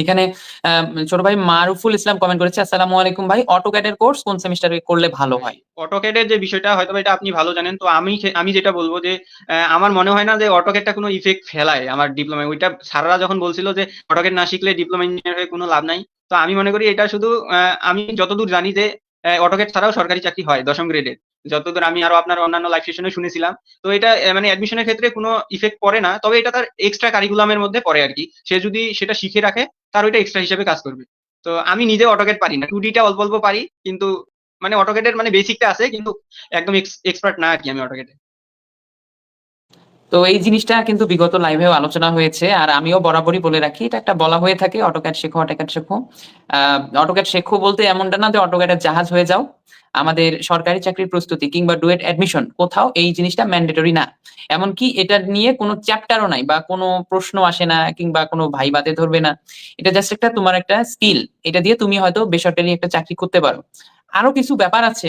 এখানে ছোট ভাই মারুফুল ইসলাম কমেন্ট করেছে, আসসালামু আলাইকুম ভাই অটোক্যাডের কোর্স কোন সেমিস্টারে করলে ভালো হয়? অটোকেটের যে বিষয়টা হয়তো এটা আপনি ভালো জানেন, তো আমি আমি যেটা বলব যে আমার মনে হয় না যে অটোকেটটা কোনো ইফেক্ট ফেলায় আমার ডিপ্লোমা ওইটা স্যাররা যখন বলছিল যে অটোকেট না শিখলে ডিপ্লোমা ইঞ্জিনিয়ার হয়ে কোনো লাভ নাই, তো আমি মনে করি এটা শুধু আমি যতদূর জানি যে অটোকেট ছাড়াও সরকারি চাকরি হয় দশম গ্রেডের যতদূর আমি আরও আপনার অন্যান্য লাইভ সেশনে শুনেছিলাম, তো এটা মানে অ্যাডমিশনের ক্ষেত্রে কোনো ইফেক্ট পড়ে না, তবে এটা তার এক্সট্রা কারিকুলামের মধ্যে পড়ে আর কি। সে যদি সেটা শিখে রাখে তার ওইটা এক্সট্রা হিসেবে কাজ করবে। তো আমি নিজে অটোকেট পারি না। টু ডিটা অল্প অল্প পারি, কিন্তু মানে অটোকেটের মানে বেসিকটা আছে, কিন্তু একদম এক্সপার্ট না আর কি আমি অটোকেটে তো এই জিনিসটা কিন্তু বিগত লাইভেও আলোচনা হয়েছে, আর আমিও বরাবরই বলে রাখি, এটা একটা বলা হয়ে থাকে, অটোক্যাট শেখো অটোক্যাট শেখো। আহ অটোক্যাড শেখো বলতে এমনটা না যে অটোক্যাডের জাহাজ হয়ে যাও। আমাদের সরকারি চাকরির প্রস্তুতি কিংবা ডুয়েট অ্যাডমিশন, কোথাও এই জিনিসটা ম্যান্ডেটরি না। এমনকি এটা নিয়ে কোনো চ্যাপ্টারও নাই বা কোনো প্রশ্ন আসে না কিংবা কোনো ভাই ভাইবাতে ধরবে না। এটা জাস্ট একটা তোমার একটা স্কিল, এটা দিয়ে তুমি হয়তো বেসরকারি একটা চাকরি করতে পারো। আরও কিছু ব্যাপার আছে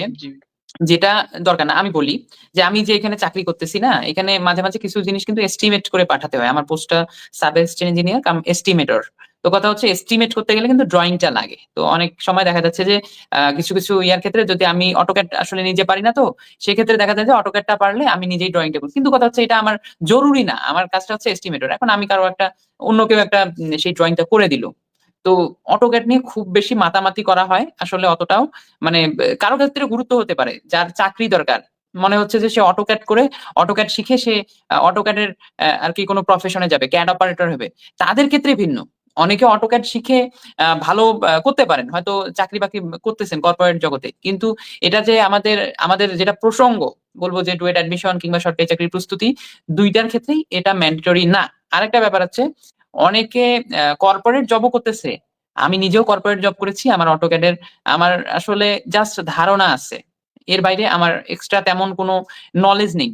যেটা দরকার না। আমি বলি যে আমি যে এখানে চাকরি করতেছি না, এখানে মাঝে মাঝে কিছু জিনিস কিন্তু এস্টিমেট করে পাঠাতে হয়। আমার পোস্টটা sub assistant engineer cum estimator তো কথা হচ্ছে এস্টিমেট করতে গেলে কিন্তু ড্রয়িংটা লাগে। তো অনেক সময় দেখা যাচ্ছে যে কিছু কিছু ইয়ার ক্ষেত্রে যদি আমি অটোক্যাড আসলে নিজে পারি না তো, সেক্ষেত্রে দেখা যায় যে অটোক্যাডটা পারলে আমি নিজেই ড্রয়িংটা করি কিন্তু কথা হচ্ছে এটা আমার জরুরি না। আমার কাজটা হচ্ছে এস্টিমেটর এখন আমি কারও একটা, অন্য কেউ একটা সেই ড্রয়িংটা করে দিল। তো অটোক্যাড নিয়ে খুব বেশি মাতামাতি করা হয় আসলে অতটাও। মানে কারও ক্ষেত্রে গুরুত্ব হতে পারে, যার চাকরি দরকার। মনে হচ্ছে যে সে অটোক্যাড করে অটোক্যাড শিখে সে অটোক্যাডের আর কি কোনো প্রফেশনে যাবে ক্যাড অপারেটর হবে। তাদের ক্ষেত্রে ভিন্ন। অনেকে অটোক্যাড শিখে ভালো করতে পারেন। হয়তো চাকরি বাকরি করতেছেন কর্পোরেট জগতে। কিন্তু এটা যে আমাদের আমাদের যেটা প্রসঙ্গ, বলব যে ডুয়েট অ্যাডমিশন কিংবা সরকারি চাকরির প্রস্তুতি, দুইটার ক্ষেত্রেই এটা ম্যান্ডেটরি না। আরেকটা ব্যাপার আছে অনেকে কর্পোরেট জবও করতেছে। আমি নিজেও কর্পোরেট জব করেছি, আমার অটোক্যাডের আমার আসলে জাস্ট ধারণা আছে। এর বাইরে আমার এক্সট্রা তেমন কোনো নলেজ নেই।